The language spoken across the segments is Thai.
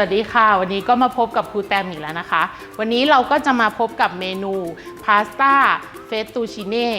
วัสดีค่ะ วันนี้ก็มาพบกับครูแตมอีกแล้วนะคะ วันนี้เราก็จะมาพบกับเมนูพาสต้า เฟตตูชิเน่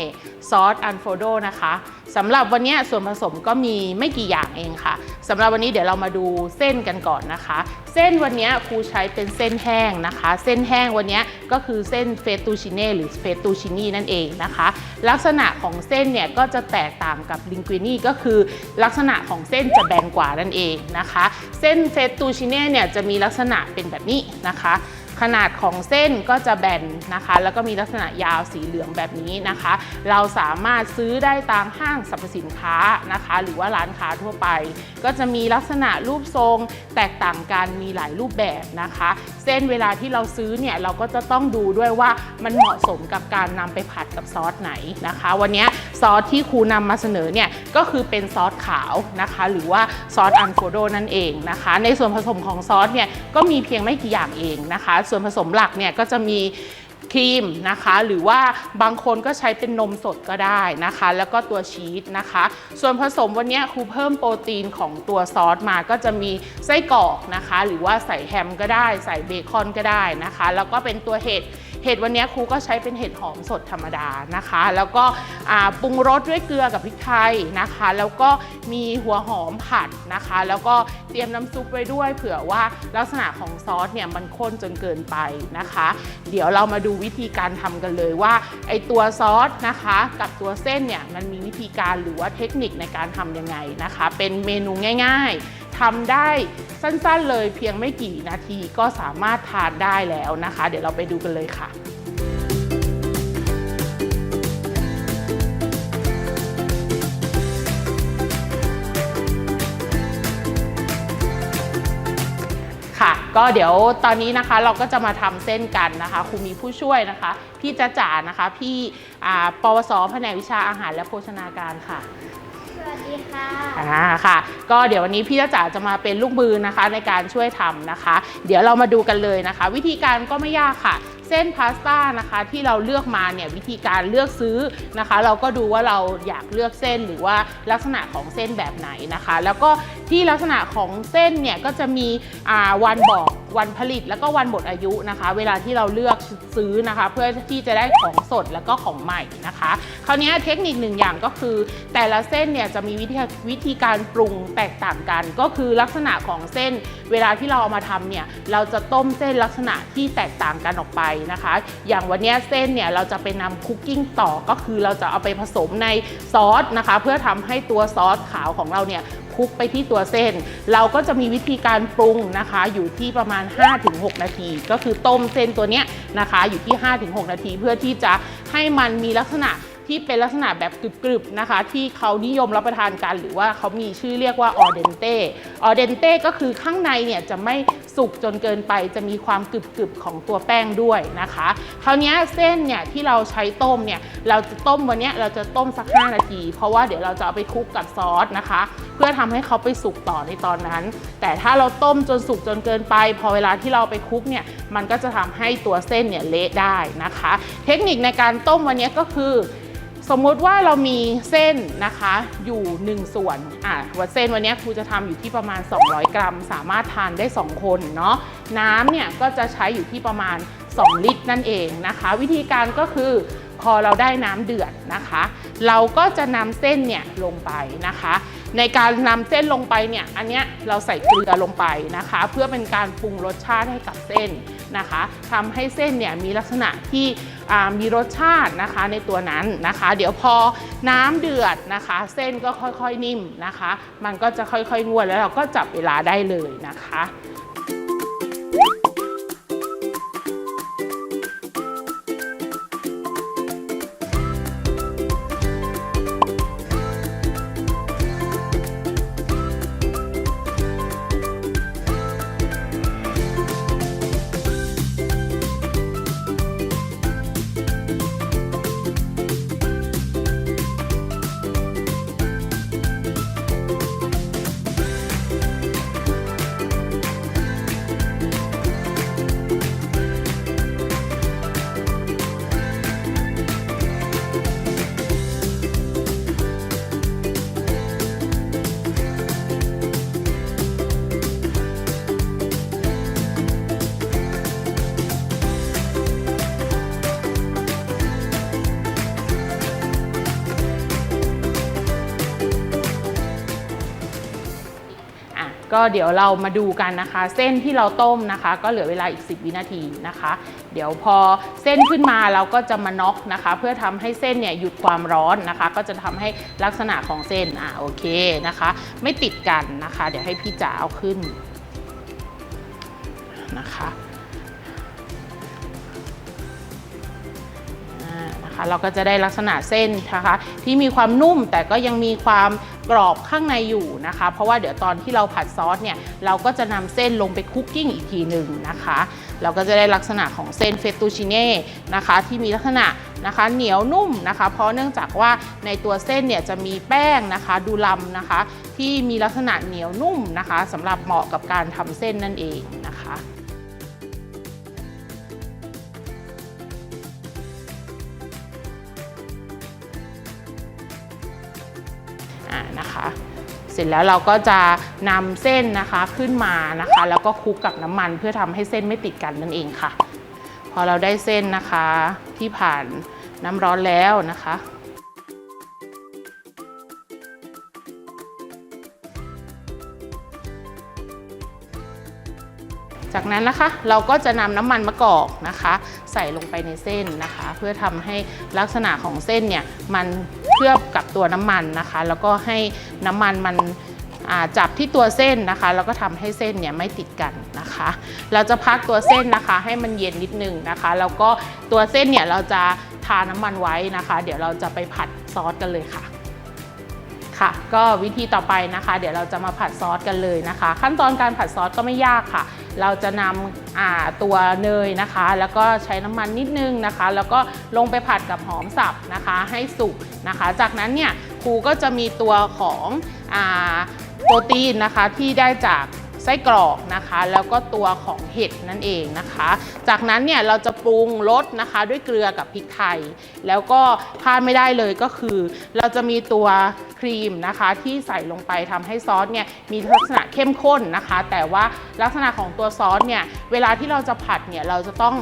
ซอสอันโฟโดนะคะสำหรับวันนี้ส่วนผสมก็มีไม่กี่อย่างเองค่ะสำหรับวันนี้เดี๋ยวเรามาดูเส้นกันก่อนนะคะ เส้นวันนี้ครูใช้เป็นเส้นแห้งนะคะ เส้นแห้งวันนี้ก็คือเส้นเฟตตูชิเน่หรือเฟตตูชินีนั่นเองนะคะ ลักษณะของเส้นเนี่ยก็จะแตกต่างกับลิงกุินีก็คือลักษณะของเส้นจะแบนกว่านั่นเองนะคะ เส้นเฟตตูชิเน่เนี่ยจะมีลักษณะเป็นแบบนี้นะคะ ขนาดของเส้นก็จะแบนนะคะ แล้วก็มีลักษณะยาวสีเหลืองแบบนี้นะคะ เราสามารถซื้อได้ตามห้างสรรพสินค้านะคะ หรือว่าร้านค้าทั่วไป ก็จะมีลักษณะรูปทรงแตกต่างกันมีหลายรูปแบบนะคะ เส้นเวลาที่เราซื้อเนี่ยเราก็จะต้องดูด้วยว่ามันเหมาะสมกับการนำไปผัดกับซอสไหนนะคะ วันนี้ ซอสที่ครูนำมาเสนอเนี่ยก็คือเป็นซอสขาวนะคะ หรือว่าซอสอันโฟโดนั่นเองนะคะ ในส่วนผสมของซอสเนี่ยก็มีเพียงไม่กี่อย่างเองนะคะ ส่วนผสมหลักเนี่ยก็จะมีครีมนะคะ หรือว่าบางคนก็ใช้เป็นนมสดก็ได้นะคะ แล้วก็ตัวชีสนะคะ ส่วนผสมวันนี้ครูเพิ่มโปรตีนของตัวซอสมาก็จะมีไส้กรอกนะคะ หรือว่าใส่แฮมก็ได้ ใส่เบคอนก็ได้นะคะ แล้วก็เป็นตัวเห็ด เห็ดวันนี้ครูก็ใช้เป็นเห็ดหอมสดธรรมดานะคะ แล้วก็ปรุงรสด้วยเกลือกับพริกไทยนะคะ แล้วก็มีหัวหอมผัดนะคะ แล้วก็เตรียมน้ำซุปไว้ด้วย เผื่อว่าลักษณะของซอสเนี่ยมันข้นจนเกินไปนะคะ เดี๋ยวเรามาดูวิธีการทำกันเลยว่าไอตัวซอสนะคะ กับตัวเส้นเนี่ยมันมีวิธีการหรือว่าเทคนิคในการทำยังไงนะคะ เป็นเมนูง่าย ๆ ทำได้สั้นๆเลยเพียงไม่กี่นาทีก็สามารถทานได้แล้วนะคะ เดี๋ยวเราไปดูกันเลยค่ะค่ะก็เดี๋ยวตอนนี้นะคะเราก็จะมาทำเส้นกันนะคะครูมีผู้ช่วยนะคะ พี่จ้าจ๋านะคะ พี่อ่าปวสแผนกวิชาอาหารและโภชนาการค่ะ ดีค่ะอ่าค่ะ ก็เดี๋ยววันนี้พี่จ้าจ๋าจะมาเป็นลูกมือนะคะในการช่วยทำนะคะ เดี๋ยวเรามาดูกันเลยนะคะ วิธีการก็ไม่ยากค่ะเส้นพาสต้านะคะที่เราเลือกมาเนี่ยวิธีการเลือกซื้อนะคะ เราก็ดูว่าเราอยากเลือกเส้นหรือว่าลักษณะของเส้นแบบไหนนะคะ แล้วก็ที่ลักษณะของเส้นเนี่ยก็จะมีวันบอก วันผลิตแล้วก็วันหมดอายุนะคะ เวลาที่เราเลือกซื้อนะคะ เพื่อที่จะได้ของสดแล้วก็ของใหม่นะคะ คราวนี้เทคนิคหนึ่งอย่างก็คือ แต่ละเส้นเนี่ยจะมีวิธีวิธีการปรุงแตกต่างกัน ก็คือลักษณะของเส้น เวลาที่เราเอามาทำเนี่ยเราจะต้มเส้นลักษณะที่แตกต่างกันออกไปนะคะ อย่างวันนี้เส้นเนี่ยเราจะไปนำคุกกิ้งต่อก็คือเราจะเอาไปผสมในซอสนะคะ เพื่อทำให้ตัวซอสขาวของเราเนี่ย ลุกไปที่ตัวเส้น เราก็จะมีวิธีการปรุงนะคะ อยู่ที่ประมาณ 5-6 นาที ก็คือต้มเส้นตัวเนี้ยนะคะ อยู่ที่ 5-6 นาที เพื่อที่จะให้มันมีลักษณะที่เป็นลักษณะแบบกรึบๆนะคะ ที่เขานิยมรับประทานกัน หรือว่าเขามีชื่อเรียกว่าออเดนเต้ออเดนเต้ก็คือข้างในเนี่ยจะไม่ สุกจนเกินไปจะมีความกรึบๆของตัวแป้งด้วยนะคะคราวนี้เส้นเนี่ยที่เราใช้ต้มเนี่ยเราจะต้มวันนี้เราจะต้มสัก 5 นาที เพราะว่าเดี๋ยวเราจะเอาไปคลุกกับซอสนะคะ เพื่อทำให้เขาไปสุกต่อในตอนนั้น แต่ถ้าเราต้มจนสุกจนเกินไป พอเวลาที่เราไปคลุกเนี่ยมันก็จะทำให้ตัวเส้นเนี่ยเละได้นะคะ เทคนิคในการต้มวันนี้ก็คือ สมมติว่าเรามีเส้นนะคะอยู่ 1 ส่วนอะว่าเส้นวันนี้ครูจะทำอยู่ที่ประมาณ 200 กรัม สามารถทานได้ 2 คนเนาะน้ำเนี่ยก็จะใช้อยู่ที่ประมาณ 2 ลิตรนั่นเองนะคะ วิธีการก็คือพอเราได้น้ำเดือดนะคะ เราก็จะนำเส้นเนี่ยลงไปนะคะ ในการนำเส้นลงไปเนี่ยอันเนี้ยเราใส่เกลือลงไปนะคะ เพื่อเป็นการปรุงรสชาติให้กับเส้นนะคะทำให้เส้นเนี่ยมีลักษณะที่ มีรสชาตินะคะในตัวนั้นนะคะ เดี๋ยวพอน้ำเดือดนะคะ เส้นก็ค่อยๆนิ่มนะคะ มันก็จะค่อยๆงวดแล้วเราก็จับเวลาได้เลยนะคะ ก็เดี๋ยวเรามาดูกันนะคะ เส้นที่เราต้มนะคะ ก็เหลือเวลาอีก 10 วินาทีนะคะ เดี๋ยวพอเส้นขึ้นมาเราก็จะมาน็อกนะคะ เพื่อทำให้เส้นเนี่ยหยุดความร้อนนะคะ ก็จะทำให้ลักษณะของเส้นอ่าโอเคนะคะ ไม่ติดกันนะคะ เดี๋ยวให้พี่จ๋าเอาขึ้นนะคะนะคะเราก็จะได้ลักษณะเส้นนะคะ ที่มีความนุ่มแต่ก็ยังมีความ กรอบข้างในอยู่นะคะ เพราะว่าเดี๋ยวตอนที่เราผัดซอสเนี่ยเราก็จะนำเส้นลงไปคุกกิ้งอีกทีหนึ่งนะคะ เราก็จะได้ลักษณะของเส้นเฟตตูชิเน่นะคะที่มีลักษณะนะคะเหนียวนุ่มนะคะ เพราะเนื่องจากว่าในตัวเส้นเนี่ยจะมีแป้งนะคะดูลำนะคะ ที่มีลักษณะเหนียวนุ่มนะคะสำหรับเหมาะกับการทำเส้นนั่นเอง นะคะอ่านะคะ เสร็จแล้วเราก็จะนำเส้นนะคะขึ้นมานะคะ แล้วก็คลุกกับน้ำมันเพื่อทำให้เส้นไม่ติดกันนั่นเองค่ะ พอเราได้เส้นนะคะที่ผ่านน้ำร้อนแล้วนะคะจากนั้นนะคะเราก็จะนำน้ำมันมะกอกนะคะ ใส่ลงไปในเส้นนะคะ เพื่อทำให้ลักษณะของเส้นเนี่ยมันเคลือบกับตัวน้ำมันนะคะ แล้วก็ให้น้ำมันมันจับที่ตัวเส้นนะคะ แล้วก็ทำให้เส้นเนี่ยไม่ติดกันนะคะ เราจะพักตัวเส้นนะคะ ให้มันเย็นนิดนึงนะคะ แล้วก็ตัวเส้นเนี่ยเราจะทาน้ำมันไว้นะคะ เดี๋ยวเราจะไปผัดซอสกันเลยค่ะค่ะก็วิธีต่อไปนะคะ เดี๋ยวเราจะมาผัดซอสกันเลยนะคะ ขั้นตอนการผัดซอสก็ไม่ยากค่ะเราจะนำตัวเนยนะคะ แล้วก็ใช้น้ำมันนิดนึงนะคะ แล้วก็ลงไปผัดกับหอมสับนะคะ ให้สุกนะคะ จากนั้นเนี่ยครูก็จะมีตัวของอโปรตีนนะคะที่ได้จาก ไส้กรอกนะคะ แล้วก็ตัวของเห็ดนั่นเองนะคะ จากนั้นเนี่ยเราจะปรุงรสนะคะ ด้วยเกลือกับพริกไทย แล้วก็พลาดไม่ได้เลยก็คือ เราจะมีตัวครีมนะคะที่ใส่ลงไปทำให้ซอสเนี่ยมีลักษณะเข้มข้นนะคะ แต่ว่าลักษณะของตัวซอสเนี่ยเวลาที่เราจะผัดเนี่ยเราจะต้อง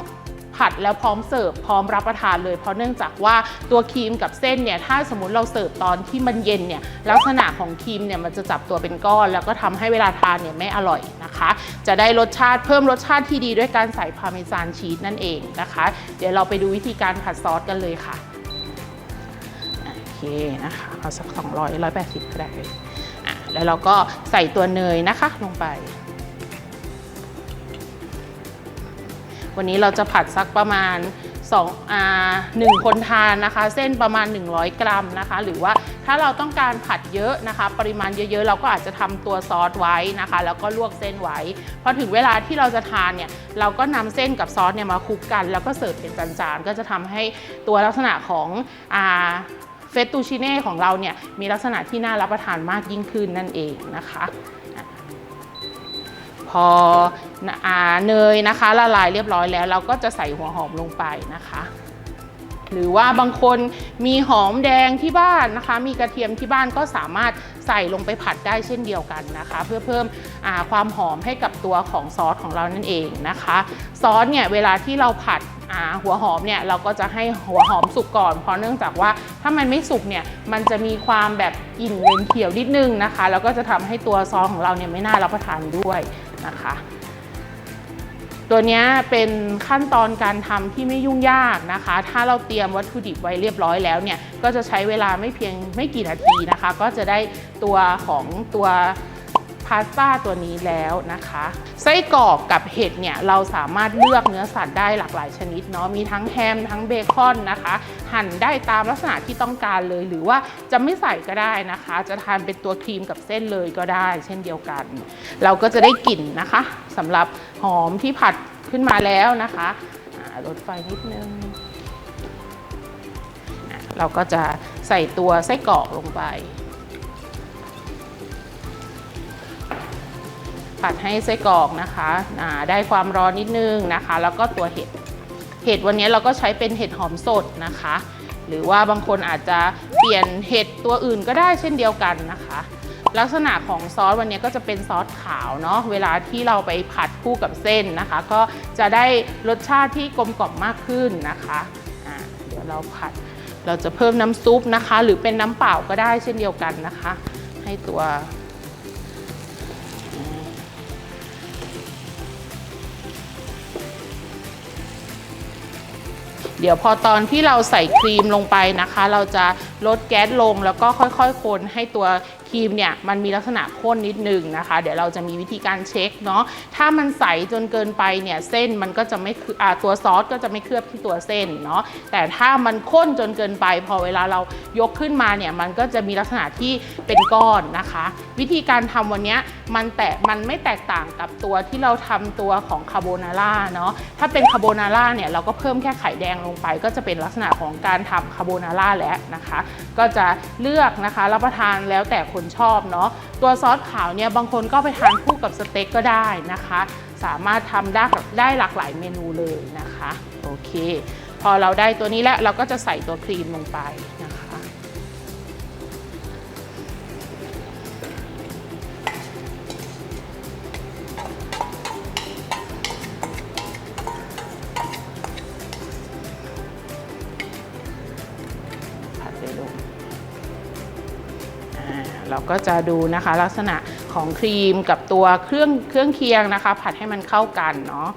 ผัดแล้วพร้อมเสิร์ฟพร้อมรับประทานเลย เพราะเนื่องจากว่าตัวครีมกับเส้นเนี่ยถ้าสมมติเราเสิร์ฟตอนที่มันเย็นเนี่ยลักษณะของครีมเนี่ยมันจะจับตัวเป็นก้อน แล้วก็ทำให้เวลาทานเนี่ยไม่อร่อยนะคะ จะได้รสชาติเพิ่มรสชาติที่ดีด้วยการใส่พาร์เมซานชีสนั่นเองนะคะ เดี๋ยวเราไปดูวิธีการผัดซอสกันเลยค่ะโอเคนะคะเอาสัก200 180ก็ได้อะแล้วเราก็ใส่ตัวเนยนะคะลงไป วันนี้เราจะผัดสักประมาณ2อ่า1คนทานนะคะ เส้นประมาณ 100 กรัมนะคะ หรือว่าถ้าเราต้องการผัดเยอะนะคะ ปริมาณเยอะๆ เราก็อาจจะทำตัวซอสไว้นะคะ แล้วก็ลวกเส้นไว้พอถึงเวลาที่เราจะทานเนี่ยเราก็นำเส้นกับซอสเนี่ยมาคลุกกัน แล้วก็เสิร์ฟเป็นจานๆก็จะทำให้ตัวลักษณะของอ่าเฟตตูชิเน่ของเราเนี่ยมีลักษณะที่น่ารับประทานมากยิ่งขึ้นนั่นเองนะคะ พออเนยนะคะละลายเรียบร้อยแล้ว เราก็จะใส่หัวหอมลงไปนะคะ หรือว่าบางคนมีหอมแดงที่บ้านนะคะ มีกระเทียมที่บ้านก็สามารถใส่ลงไปผัดได้เช่นเดียวกันนะคะ เพื่อเพิ่มความหอมให้กับตัวของซอสของเรานั่นเองนะคะ ซอสเนี่ยเวลาที่เราผัดหัวหอมเนี่ยเราก็จะให้หัวหอมสุกก่อน เพราะเนื่องจากว่าถ้ามันไม่สุกเนี่ยมันจะมีความแบบกลิ่นเหม็นเขียวนิดนึงนะคะ แล้วก็จะทำให้ตัวซอสของเราเนี่ยไม่น่ารับประทานด้วย นะคะ ตัวนี้เป็นขั้นตอนการทำที่ไม่ยุ่งยากนะคะ ถ้าเราเตรียมวัตถุดิบไว้เรียบร้อยแล้วเนี่ย ก็จะใช้เวลาไม่เพียงไม่กี่นาทีนะคะ ก็จะได้ตัวของตัว พาสต้าตัวนี้แล้วนะคะ ไส้กรอกกับเห็ดเนี่ยเราสามารถเลือกเนื้อสัตว์ได้หลากหลายชนิดเนาะมีทั้งแฮมทั้งเบคอนนะคะ หั่นได้ตามลักษณะที่ต้องการเลย หรือว่าจะไม่ใส่ก็ได้นะคะ จะทานเป็นตัวครีมกับเส้นเลยก็ได้ เช่นเดียวกัน เราก็จะได้กลิ่นนะคะสำหรับหอมที่ผัดขึ้นมาแล้วนะคะลดไฟนิดนึงเราก็จะใส่ตัวไส้กรอกลงไป ผัดให้ไส้กรอกนะคะได้ความร้อนนิดนึงนะคะ แล้วก็ตัวเห็ดเห็ดวันนี้เราก็ใช้เป็นเห็ดหอมสดนะคะ หรือว่าบางคนอาจจะเปลี่ยนเห็ดตัวอื่นก็ได้เช่นเดียวกันนะคะ ลักษณะของซอสวันนี้ก็จะเป็นซอสขาวเนาะเวลาที่เราไปผัดคู่กับเส้นนะคะ ก็จะได้รสชาติที่กลมกล่อมมากขึ้นนะคะอ่าเดี๋ยวเราผัดเราจะเพิ่มน้ำซุปนะคะ หรือเป็นน้ำเปล่าก็ได้เช่นเดียวกันนะคะ ให้ตัว เดี๋ยวพอตอนที่เราใส่ครีมลงไปนะคะ เราจะลดแก๊สลงแล้วก็ค่อยๆ คนให้ตัวครีมเนี่ยมันมีลักษณะข้นนิดนึงนะคะ เดี๋ยวเราจะมีวิธีการเช็คเนาะถ้ามันใสจนเกินไปเนี่ยเส้นมันก็จะไม่คืออ่าตัวซอสก็จะไม่เคลือบที่ตัวเส้นเนาะแต่ถ้ามันข้นจนเกินไป พอเวลาเรายกขึ้นมาเนี่ยมันก็จะมีลักษณะที่เป็นก้อนนะคะ วิธีการทำวันนี้มันแตกมันไม่แตกต่างกับตัวที่เราทำตัวของคาโบนาร่าเนาะถ้าเป็นคาโบนาร่าเนี่ยเราก็เพิ่มแค่ไข่แดงลงไป ก็จะเป็นลักษณะของการทำคาโบนาร่าแล้วนะคะ ก็จะเลือกนะคะรับประทานแล้วแต่คนชอบเนาะตัวซอสขาวเนี่ยบางคนก็ไปทานคู่กับสเต็กก็ได้นะคะ สามารถทำได้ได้หลากหลายเมนูเลยนะคะโอเค พอเราได้ตัวนี้แล้วเราก็จะใส่ตัวครีมลงไป ก็จะดูนะคะ ลักษณะของครีมกับตัวเครื่องเครื่องเคียงนะคะ ผัดให้มันเข้ากันเนาะ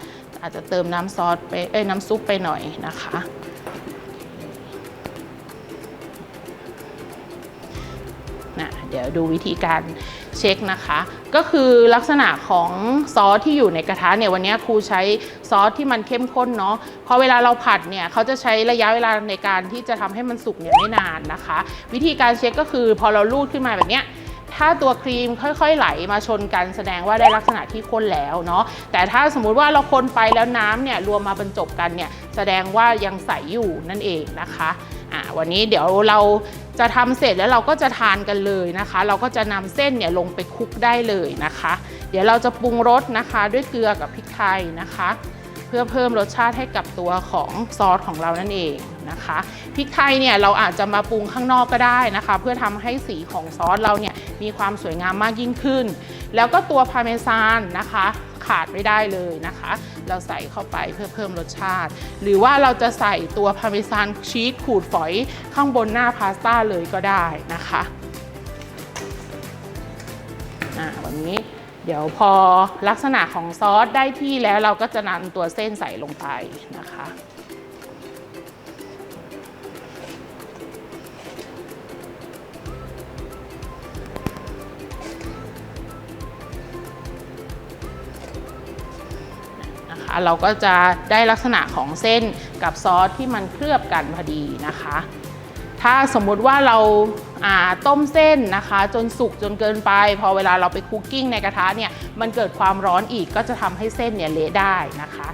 อาจจะเติมน้ำซอสไปเอ้ยน้ำซุปไปหน่อยนะคะนะเดี๋ยวดูวิธีการเช็คนะคะ ก็คือลักษณะของซอสที่อยู่ในกระทะเนี่ยวันนี้ครูใช้ซอสที่มันเข้มข้นเนาะพอเวลาเราผัดเนี่ยเขาจะใช้ระยะเวลาในการที่จะทำให้มันสุกเนี่ยไม่นานนะคะ วิธีการเช็คก็คือพอเราลูดขึ้นมาแบบเนี้ย ถ้าตัวครีมค่อยๆไหลมาชนกันแสดงว่าได้ลักษณะที่ข้นแล้วเนาะแต่ถ้าสมมุติว่าเราคนไปแล้วน้ำเนี่ยรวมมาบรรจบกันเนี่ยแสดงว่ายังใสอยู่นั่นเองนะคะอ่าวันนี้เดี๋ยวเราจะทำเสร็จแล้วเราก็จะทานกันเลยนะคะ เราก็จะนำเส้นเนี่ยลงไปคลุกได้เลยนะคะ เดี๋ยวเราจะปรุงรสนะคะ ด้วยเกลือกับพริกไทยนะคะ เพื่อเพิ่มรสชาติให้กับตัวของซอสของเรานั่นเอง นะคะ พริกไทยเนี่ยเราอาจจะมาปรุงข้างนอกก็ได้นะคะ เพื่อทำให้สีของซอสเราเนี่ยมีความสวยงามมากยิ่งขึ้น แล้วก็ตัวพาเมซานนะคะขาดไม่ได้เลยนะคะ เราใส่เข้าไปเพื่อเพิ่มรสชาติ หรือว่าเราจะใส่ตัวพาเมซานชีสขูดฝอยข้างบนหน้าพาสต้าเลยก็ได้นะคะอ่าวันนี้เดี๋ยวพอลักษณะของซอสได้ที่แล้วเราก็จะนำตัวเส้นใส่ลงไปนะคะ เราก็จะได้ลักษณะของเส้นกับซอสที่มันเคลือบกันพอดีนะคะ ถ้าสมมุติว่าเราาต้มเส้นนะคะ จนสุกจนเกินไป พอเวลาเราไปคุกกิ้งในกระทะเนี่ยมันเกิดความร้อนอีกก็จะทำให้เส้นเนี่ยเละได้นะคะ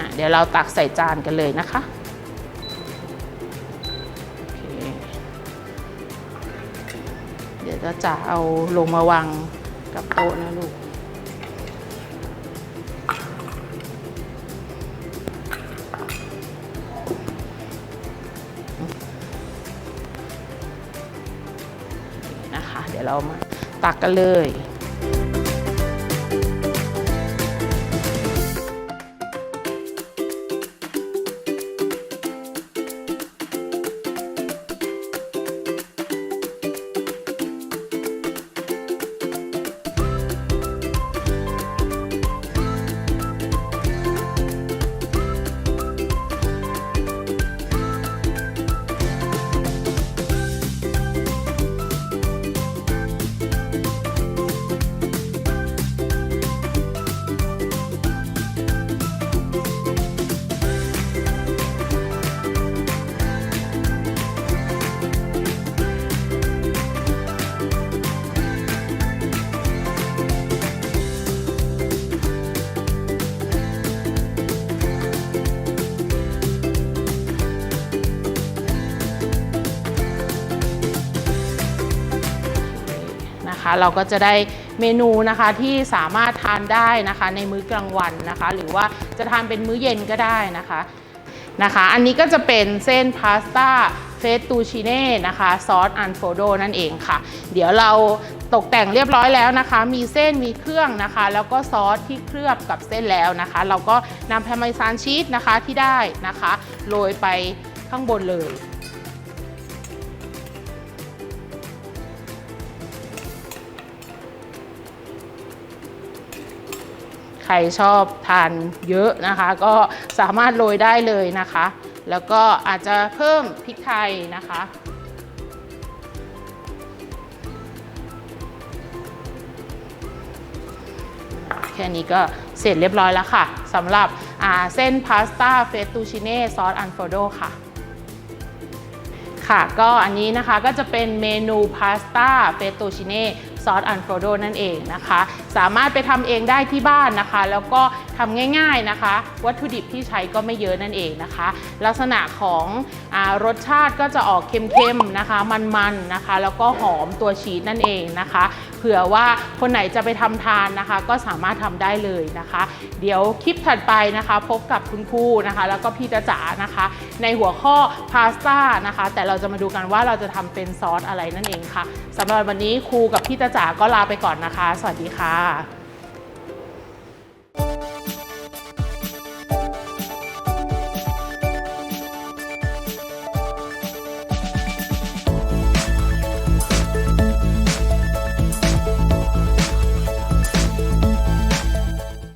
อะเดี๋ยวเราตักใส่จานกันเลยนะคะเคเดี๋ยวจะจะเอาลงมาวางกับโต๊ะนะลูกนะคะ เดี๋ยวเรามาตักกันเลย เราก็จะได้เมนูนะคะที่สามารถทานได้นะคะ ในมื้อกลางวันนะคะ หรือว่าจะทานเป็นมื้อเย็นก็ได้นะคะนะคะ อันนี้ก็จะเป็นเส้นพาสต้าเฟตตูชิเน่นะคะซอสอันโฟโดนั่นเองค่ะ เดี๋ยวเราตกแต่งเรียบร้อยแล้วนะคะ มีเส้นมีเครื่องนะคะ แล้วก็ซอสที่เคลือบกับเส้นแล้วนะคะ เราก็นำแพาร์เมซานชีสนะคะที่ได้นะคะโรยไปข้างบนเลย รชอบทานเยอะนะคะ ก็สามารถโรยได้เลยนะคะ แล้วก็อาจจะเพิ่มพริกไทยนะคะแค่นี้ก็เสร็จเรียบร้อยแล้วค่ะสำหรับเส้นพาสต้าเฟตตูชิเน่ซอสอันโฟโดค่ะค่ะก็อันนี้นะคะก็จะเป็นเมนูพาสต้าเฟตตูชิเน่ ซอสอันโฟโดนั่นเองนะคะ สามารถไปทำเองได้ที่บ้านนะคะ แล้วก็ทำง่ายๆนะคะ วัตถุดิบที่ใช้ก็ไม่เยอะนั่นเองนะคะ ลักษณะของอรสชาติก็จะออกเค็มๆนะคะ มันๆนะคะ แล้วก็หอมตัวชีสนั่นเองนะคะ เผื่อว่าคนไหนจะไปทำทานนะคะ ก็สามารถทำได้เลยนะคะ เดี๋ยวคลิปถัดไปนะคะ พบกับคุณครูนะคะ แล้วก็พี่จ๊ะจ๋านะคะ ในหัวข้อพาสต้านะคะ แต่เราจะมาดูกันว่าเราจะทำเป็นซอสอะไรนั่นเองค่ะสำหรับวันนี้ครูกับพี่จ๊ะจ๋าก็ลาไปก่อนนะคะ สวัสดีค่ะ